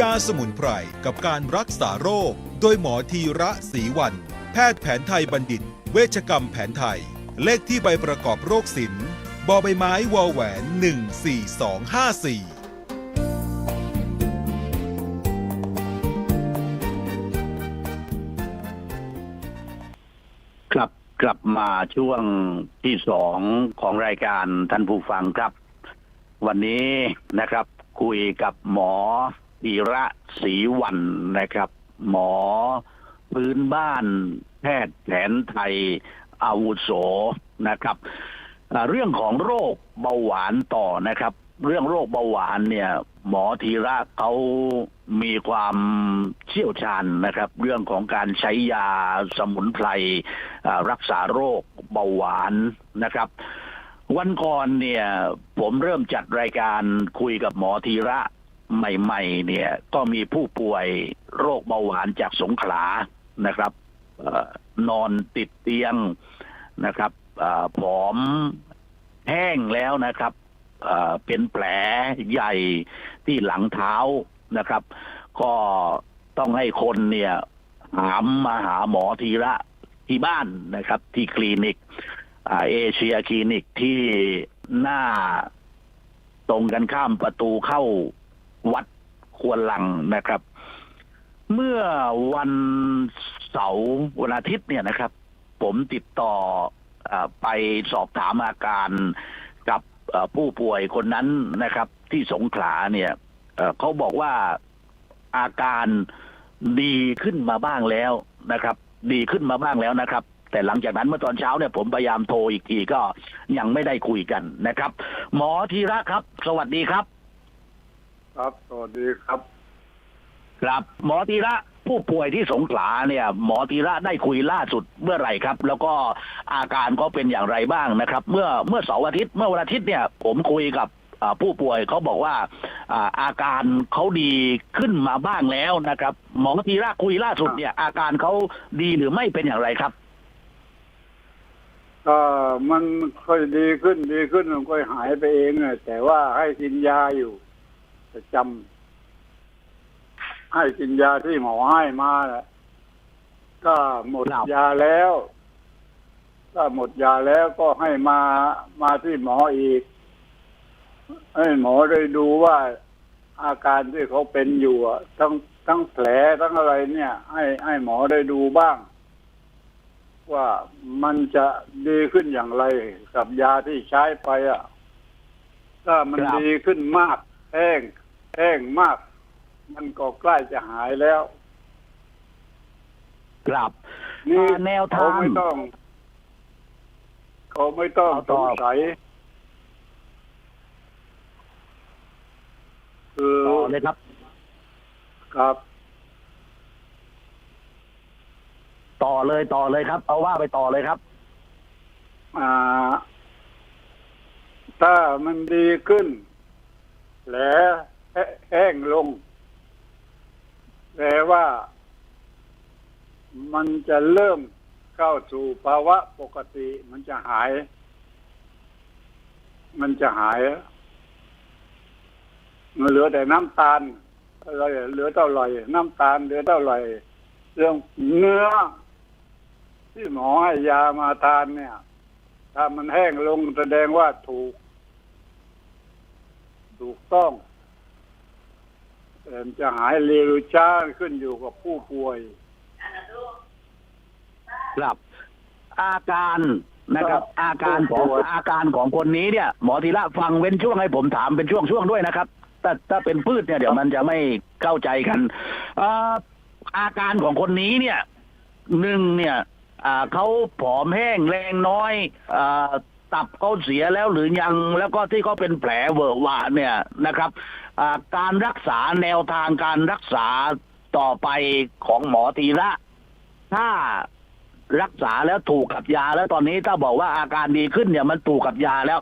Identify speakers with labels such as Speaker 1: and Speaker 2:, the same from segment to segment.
Speaker 1: ยาสมุนไพรกับการรักษาโรค โดยหมอทีระศรีวัน แพทย์แผนไทยบัณฑิต เวชกรรมแผนไทย เลขที่ใบประกอบโรคศิลป์บอใบไม้วอแหวน 14254
Speaker 2: ครับกลับมาช่วงที่สองของรายการท่านผู้ฟังครับ วันนี้นะครับ คุยกับหมอ ธีระศรีวันนะครับ หมอพื้นบ้านแพทย์แผนไทยอาวุโสนะครับ เรื่องของโรคเบาหวานต่อนะครับ เรื่องโรคเบาหวานเนี่ย หมอธีระเขามีความเชี่ยวชาญนะครับ เรื่องของการใช้ยาสมุนไพรรักษาโรคเบาหวานนะครับวันก่อนเนี่ย ผมเริ่มจัดรายการคุยกับหมอธีระ ใหม่ ๆ เนี่ย ก็มีผู้ป่วยโรคเบาหวานจากสงขลานะครับนอนติดเตียงนะครับผอมแห้งแล้วนะครับเป็นแผลใหญ่ที่หลังเท้านะครับ ก็ต้องให้คนเนี่ยหามมาหาหมอทีระที่บ้านนะครับ ที่คลินิกเอเชียคลินิกที่หน้าตรงกันข้ามประตูเข้า วัดควรลังนะครับ เมื่อวันเสาร์วันอาทิตย์เนี่ยนะครับ ผมติดต่ออไปสอบถามอาการกับผู้ป่วยคนนั้นนะครับ ที่สงขลาเนี่ยเขาบอกว่าอาการดีขึ้นมาบ้างแล้วนะครับ ดีขึ้นมาบ้างแล้วนะครับ แต่หลังจากนั้นเมื่อตอนเช้าเนี่ยผมพยายามโทรอีกทีก็ยังไม่ได้คุยกันนะครับ หมอธีระครับ สวัสดีครับ
Speaker 3: ครับ สวัสดีครับ
Speaker 2: ครับ หมอธีระผู้ป่วยที่สงขลาเนี่ย หมอธีระได้คุยล่าสุดเมื่อไหร่ครับ แล้วก็อาการก็เป็นอย่างไรบ้างนะครับ เมื่อเมื่อเสาร์อาทิตย์เมื่อวันอาทิตย์เนี่ย ผมคุยกับอ่าผู้ป่วยเขาบอกว่าอ่าอาการเขาดีขึ้นมาบ้างแล้วนะครับ หมอธีระคุยล่าสุดเนี่ย อาการเขาดีหรือไม่เป็นอย่างไรครับ
Speaker 3: ก็มันค่อยดีขึ้นดีขึ้นมันค่อยหายไปเองอะแต่ว่าให้กินยาอยู่ ประจำให้กินยาที่หมอให้มาแหละก็หมด
Speaker 2: ครับ
Speaker 3: ยาแล้วก็หมดยาแล้วก็ให้มามาที่หมออีก ให้หมอได้ดูว่าอาการที่เขาเป็นอยู่อะทั้งทั้งแผลทั้งอะไรเนี่ย ให้ให้หมอได้ดูบ้าง ว่ามันจะดีขึ้นอย่างไรกับยาที่ใช้ไปอะ ถ้ามัน
Speaker 2: ครับ
Speaker 3: ดีขึ้นมากแห้ง แห้งมาก มันก็ใกล้จะหายแล้ว
Speaker 2: ครับ
Speaker 3: นี่
Speaker 2: อ่าแนวทาง
Speaker 3: เขาไม่ต้องเขาไม่ต้อง
Speaker 2: เอา
Speaker 3: ส
Speaker 2: ต่อ
Speaker 3: งสัยคือ
Speaker 2: ต่อเลยครับ
Speaker 3: ครับ
Speaker 2: ต่อเลยต่อเลยครับ เอาว่าไปต่อเลยครับ
Speaker 3: อ่า ถ้ามันดีขึ้นแผล แห้งลงแปลว่ามันจะเริ่มเข้าสู่ภาวะปกติ มันจะหาย มันจะหายมันเหลือแต่น้ำตาลอะไรเหลือเท่าไหร่ น้ำตาลเหลือเท่าไหร่ เรื่องเนื้อ ที่หมอให้ยามาทานเนี่ย ถ้ามันแห้งลงแสดงว่าถูก ถูกต้อง แต่มันจะหายเร็วหรือช้าขึ้นอยู่กับผู้ป่วย
Speaker 2: ครับ อาการนะครับ
Speaker 3: ก็
Speaker 2: อาการของ
Speaker 3: ผู้ป่วย
Speaker 2: อาการของคนนี้เนี่ย หมอธีระฟังเว้นช่วงให้ผมถามเป็นช่วงช่วงๆด้วยนะครับ ถ้าถ้าเป็นพืชเนี่ยเดี๋ยวมันจะไม่เข้าใจกันเอ่ออาการของคนนี้เนี่ยหนึ่งเนี่ยอ่าเขาผอมแห้งแรงน้อยอ่า ตับเขาเสียแล้วหรือยังแล้วก็ที่เขาเป็นแผลเวอะหวะเนี่ยนะครับการรักษาแนวทางการรักษาต่อไปของหมอธีระถ้ารักษาแล้วถูกกับยาแล้วตอนนี้ถ้าบอกว่าอาการดีขึ้นเนี่ยมันถูกกับยาแล้ว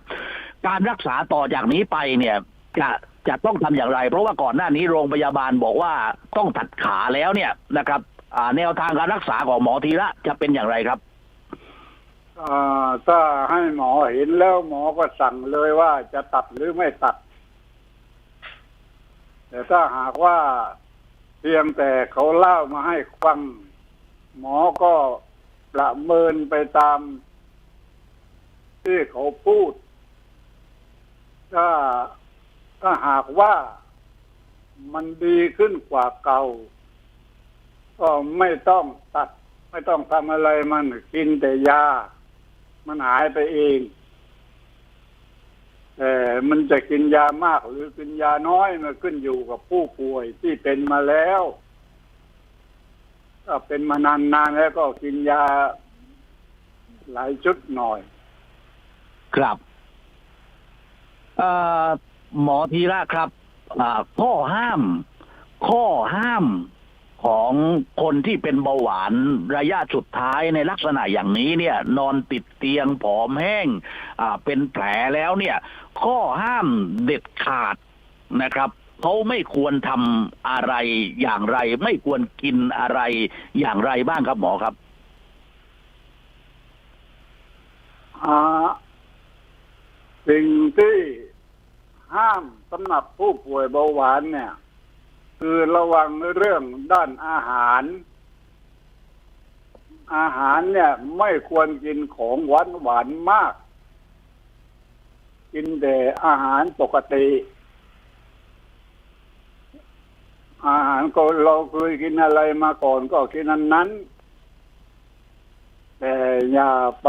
Speaker 2: การรักษาต่อจากนี้ไปเนี่ยจะจะต้องทำอย่างไร เพราะว่าก่อนหน้านี้โรงพยาบาลบอกว่าต้องตัดขาแล้วเนี่ยนะครับแนวทางการรักษาของหมอธีระจะเป็นอย่างไรครับ
Speaker 3: ถ้าให้หมอเห็นแล้วหมอก็สั่งเลยว่าจะตัดหรือไม่ตัด แต่ถ้าหากว่าเพียงแต่เขาเล่ามาให้ฟัง หมอก็ประเมินไปตาม ที่เขาพูด ถ้าถ้าหากว่ามันดีขึ้นกว่าเก่า ก็ไม่ต้องตัด ไม่ต้องทำอะไรมันกินแต่ยา มันหายไปเองแต่มันจะกินยามากหรือกินยาน้อยมันขึ้นอยู่กับผู้ป่วยที่เป็นมาแล้วถ้าเป็นมานานๆแล้วก็กินยาหลายชุดหน่อย
Speaker 2: ครับหมอธีระครับข้อห้าม ข้อห้าม ของคนที่เป็นเบาหวานระยะสุดท้ายในลักษณะอย่างนี้เนี่ย นอนติดเตียงผอมแห้งเป็นแผลแล้วเนี่ย ข้อห้ามเด็ดขาดนะครับเขาไม่ควรทำอะไรอย่างไร ไม่ควรกินอะไรอย่างไรบ้างครับหมอครับ
Speaker 3: สิ่งที่ห้ามสำหรับผู้ป่วยเบาหวานเนี่ย คือระวังเรื่องด้านอาหาร อาหารเนี่ย ไม่ควรกินของหวานหวานมาก กินแต่อาหารปกติ อาหารก็เราเคยกินอะไรมาก่อนก็กินอันนั้น แต่อย่าไป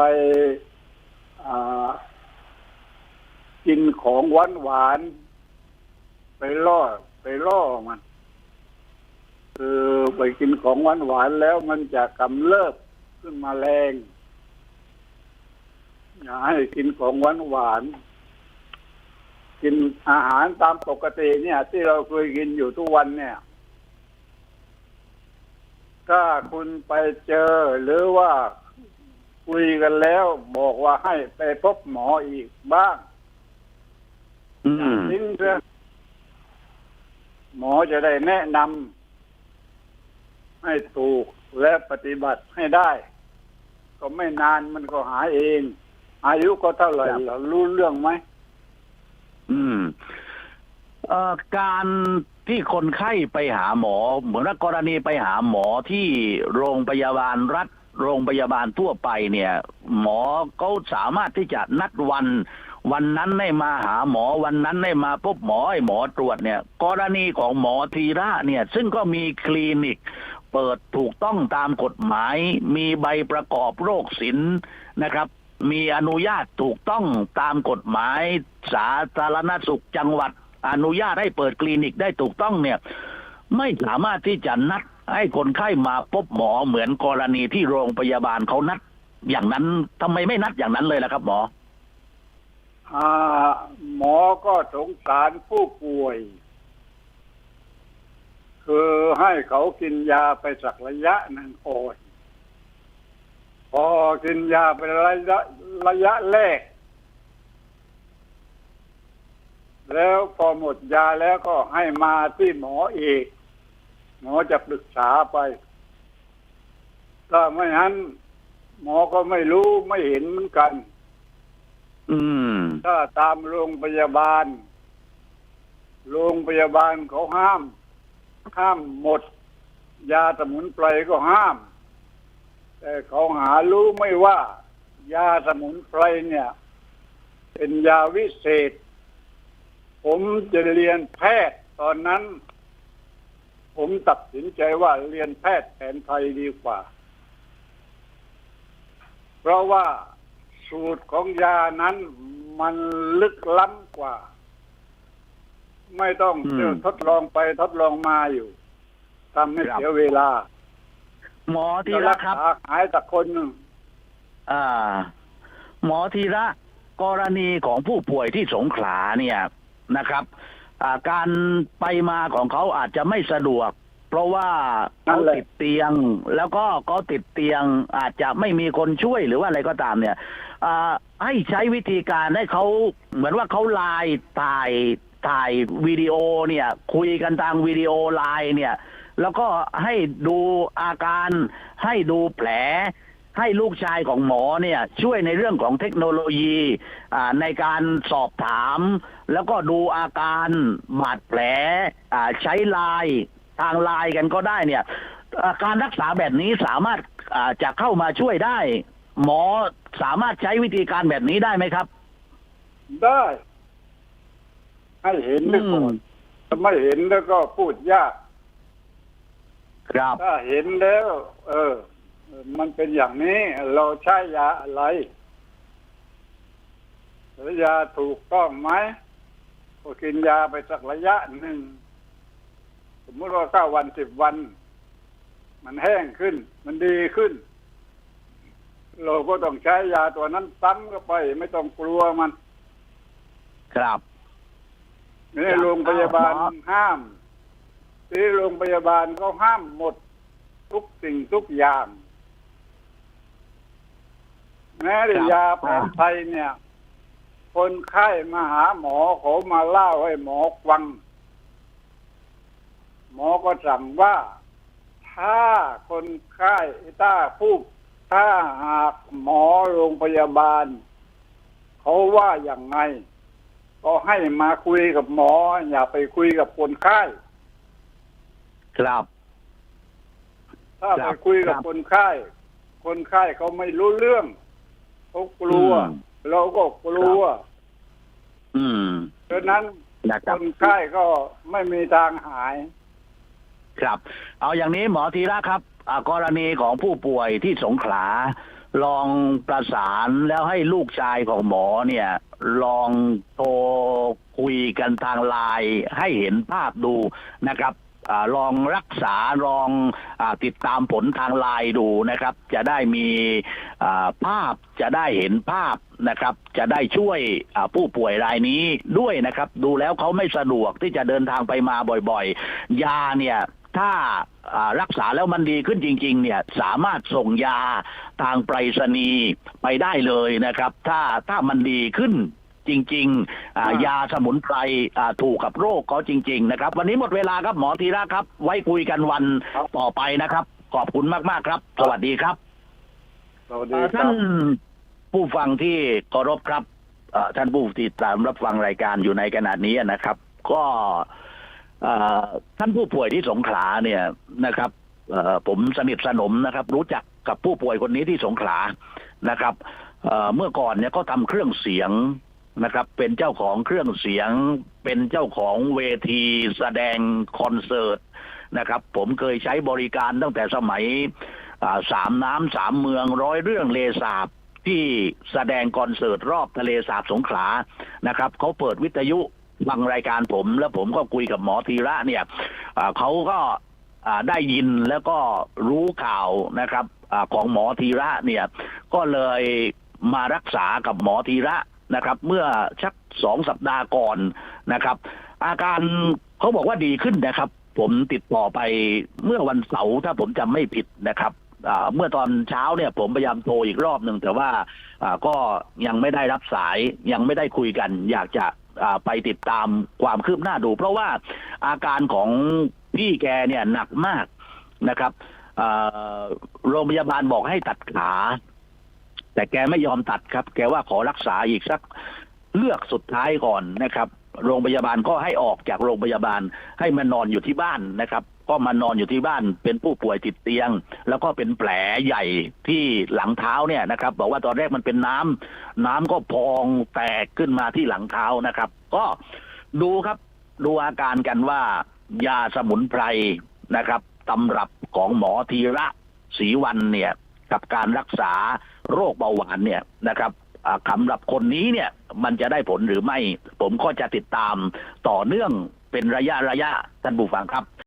Speaker 3: อ่ากินของหวานหวานไปล่อไปล่อมัน คือไปกินของหวานหวานๆแล้วมันจะกำเริบขึ้นมาแรง อย่าให้กินของหวานหวานๆกินอาหารตามปกติเนี่ย ที่เราเคยกินอยู่ทุกวันเนี่ย ถ้าคุณไปเจอหรือว่าคุยกันแล้ว บอกว่าให้ไปพบหมออีกบ้าง
Speaker 2: อืม
Speaker 3: ทิ้งเถอะหมอจะได้แนะนำ ให้ถูกและปฏิบัติให้ได้ ก็ไม่นานมันก็หายเอง อายุก็เท่าไหร่
Speaker 2: ครับ
Speaker 3: เรารู้เรื่องไหม
Speaker 2: อืมเอ่อการที่คนไข้ไปหาหมอ เหมือนว่ากรณีไปหาหมอที่โรงพยาบาลรัฐ โรงพยาบาลทั่วไปเนี่ย หมอเขาสามารถที่จะนัดวัน วันนั้นได้มาหาหมอวันนั้นได้มาพบหมอให้หมอตรวจเนี่ย กรณีของหมอธีระเนี่ย ซึ่งก็มีคลินิก เปิดถูกต้องตามกฎหมาย มีใบประกอบโรคศิลป์นะครับ มีอนุญาตถูกต้องตามกฎหมาย สาธารณสุขจังหวัด อนุญาตให้เปิดคลินิกได้ถูกต้องเนี่ย ไม่สามารถที่จะนัดให้คนไข้มาพบหมอเหมือนกรณีที่โรงพยาบาลเขานัด อย่างนั้นทำไมไม่นัดอย่างนั้นเลยล่ะครับ หมอ
Speaker 3: อ่าหมอก็สงสารผู้ป่วย คือให้เขากินยาไปสักระยะหนึ่งก่อนพอกินยาไประยะระยะแรก แล้วพอหมดยาแล้วก็ให้มาที่หมออีก หมอจะปรึกษาไป ถ้าไม่งั้น หมอก็ไม่รู้ไม่เห็นเหมือนกัน
Speaker 2: อืม
Speaker 3: ถ้าตามโรงพยาบาล โรงพยาบาลเขาห้าม ห้ามหมด ยาสมุนไพรก็ห้าม แต่เขาหารู้ไม่ว่า ยาสมุนไพรเนี่ย เป็นยาวิเศษ ผมจะเรียนแพทย์ตอนนั้น ผมตัดสินใจว่าเรียนแพทย์แผนไทยดีกว่า เพราะว่าสูตรของยานั้นมันลึกล้ำกว่า ไม่ต้อง
Speaker 2: อืม
Speaker 3: เที่ยวทดลองไปทดลองมาอยู่ทำให้
Speaker 2: ครับ
Speaker 3: เสียเวลา
Speaker 2: หมอธี
Speaker 3: จะ
Speaker 2: ระ
Speaker 3: รัก
Speaker 2: ครับ
Speaker 3: ษาหายแต่คนหนึ่ง
Speaker 2: อ่า หมอธีระ กรณีของผู้ป่วยที่สงขลาเนี่ยนะครับอ่าการไปมาของเขาอาจจะไม่สะดวก เพราะว่าเขาติดเตียง แล้วก็เขาติดเตียงอาจจะไม่มีคนช่วยหรือว่าอะไรก็ตามเนี่ยอ่าให้ใช้วิธีการให้เขาเหมือนว่าเขาไลน์ถ่าย ถ่ายวิดีโอเนี่ยคุยกันทางวิดีโอไลน์เนี่ย แล้วก็ให้ดูอาการให้ดูแผล ให้ลูกชายของหมอเนี่ยช่วยในเรื่องของเทคโนโลยีในการสอบถาม แล้วก็ดูอาการบาดแผลใช้ไลน์ทางไลน์กันก็ได้เนี่ยการรักษาแบบนี้สามารถาจะเข้ามาช่วยได้ หมอสามารถใช้วิธีการแบบนี้ได้ไหมครับ
Speaker 3: ได้ ให้เห็นไปก่อนถ้าไม่เห็นแล้วก็พูดยาก
Speaker 2: ครับ
Speaker 3: ถ้าเห็นแล้ว เออ มันเป็นอย่างนี้ เราใช้ยาอะไรแล้วยาถูกต้องไหมก็กินยาไปสักระยะหนึ่ง สมมติว่าเก้าวันสิบวัน มันแห้งขึ้น มันดีขึ้น เราก็ต้องใช้ยาตัวนั้นซ้ำเข้าไป ไม่ต้องกลัวมัน
Speaker 2: ครับ
Speaker 3: นี่
Speaker 2: ครับ
Speaker 3: โรงพยาบาล
Speaker 2: อ้าวหมอ
Speaker 3: ห้ามที่โรงพยาบาลเขาห้ามหมดทุกสิ่งทุกอย่างแม้แต่ยาแผนไทยเนี่ย คนไข้มาหาหมอเขามาเล่าให้หมอฟัง หมอก็สั่งว่า ถ้าคนไข้ถ้าผู้ถ้าหากหมอโรงพยาบาล เขาว่าอย่างไง ก็ให้มาคุยกับหมอ อย่าไปคุยกับคนไข้
Speaker 2: ครับ
Speaker 3: ถ้า
Speaker 2: ครั
Speaker 3: ไป
Speaker 2: บ
Speaker 3: คุยกับ
Speaker 2: ครับ
Speaker 3: คนไข้ คนไข้เขาไม่รู้เรื่องเขากลัว
Speaker 2: อืม
Speaker 3: เราก็กลัว
Speaker 2: อืม
Speaker 3: ดังนั้น
Speaker 2: นะค
Speaker 3: ครับ นไข้ก็ไม่มีทางหาย
Speaker 2: ครับ เอาอย่างนี้หมอธีระครับอ่า กรณีของผู้ป่วยที่สงขลาลองประสานแล้วให้ลูกชายของหมอเนี่ย ลองโทรคุยกันทางไลน์ให้เห็นภาพดูนะครับอลองรักษาลองอติดตามผลทางไลน์ดูนะครับ จะได้มีภาพจะได้เห็นภาพนะครับ จะได้ช่วยผู้ป่วยรายนี้ด้วยนะครับ ดูแล้วเขาไม่สะดวกที่จะเดินทางไปมาบ่อยๆ ยาเนี่ย ถ้าอ่ารักษาแล้วมันดีขึ้นจริง ๆ เนี่ยสามารถส่งยาทางไปรษณีย์ไปได้เลยนะครับ ถ้าถ้ามันดีขึ้นจริงๆอ่า
Speaker 3: อ่าย
Speaker 2: ยาสมุนไพรอ่าถูกกับโรคเขาจริง ๆ นะครับ วันนี้หมดเวลาครับหมอธีระครับ ไว้คุยกันวัน
Speaker 3: ครับ
Speaker 2: ต่อไปนะครับ ขอบคุณมากๆครับ สวัสดีครับ
Speaker 3: สวัสดี
Speaker 2: เอ่อ
Speaker 3: ค
Speaker 2: ท่า
Speaker 3: รับ
Speaker 2: นผู้ฟังที่เคารพครับเอ่อท่านผู้ติดตามรับฟังรายการอยู่ในขณะนี้นะครับ ก็เอ่อ ท่านผู้ป่วยที่สงขลาเนี่ยนะครับผมสนิทสนมนะครับ รู้จักกับผู้ป่วยคนนี้ที่สงขลานะครับเมื่อก่อนเนี่ยก็ทำเครื่องเสียงนะครับ เป็นเจ้าของเครื่องเสียง เป็นเจ้าของเวทีแสดงคอนเสิร์ตนะครับ ผมเคยใช้บริการตั้งแต่สมัยสามน้ำสามเมืองร้อยเรื่องเลสาบที่แสดงคอนเสิร์ตรอบทะเลสาบสงขลานะครับเขาเปิดวิทยุ ฟังรายการผมแล้วผมก็คุยกับหมอธีระเนี่ยเขาก็ได้ยินแล้วก็รู้ข่าวนะครับอของหมอธีระเนี่ย ก็เลยมารักษากับหมอธีระนะครับ เมื่อชักสองสัปดาห์ก่อนนะครับ อาการเขาบอกว่าดีขึ้นนะครับ ผมติดต่อไปเมื่อวันเสาร์ถ้าผมจำไม่ผิดนะครับเมื่อตอนเช้าเนี่ยผมพยายามโทรอีกรอบหนึ่งแต่ว่าก็ยังไม่ได้รับสายยังไม่ได้คุยกัน อยากจะ ไปติดตามความคืบหน้าดู เพราะว่าอาการของพี่แกเนี่ยหนักมากนะครับโรงพยาบาลบอกให้ตัดขา แต่แกไม่ยอมตัดครับ แกว่าขอรักษาอีกสักเลือกสุดท้ายก่อนนะครับ โรงพยาบาลก็ให้ออกจากโรงพยาบาลให้มานอนอยู่ที่บ้านนะครับ ก็มานอนอยู่ที่บ้านเป็นผู้ป่วยติดเตียง แล้วก็เป็นแผลใหญ่ที่หลังเท้าเนี่ยนะครับ บอกว่าตอนแรกมันเป็นน้ำน้ำก็พองแตกขึ้นมาที่หลังเท้านะครับ ก็ดูครับดูอาการกันว่ายาสมุนไพรนะครับตำรับของหมอธีระศรีวันเนี่ย กับการรักษาโรคเบาหวานเนี่ยนะครับสำหรับคนนี้เนี่ยมันจะได้ผลหรือไม่ ผมก็จะติดตามต่อเนื่องเป็นระยะระยะท่านผู้ฟังครับ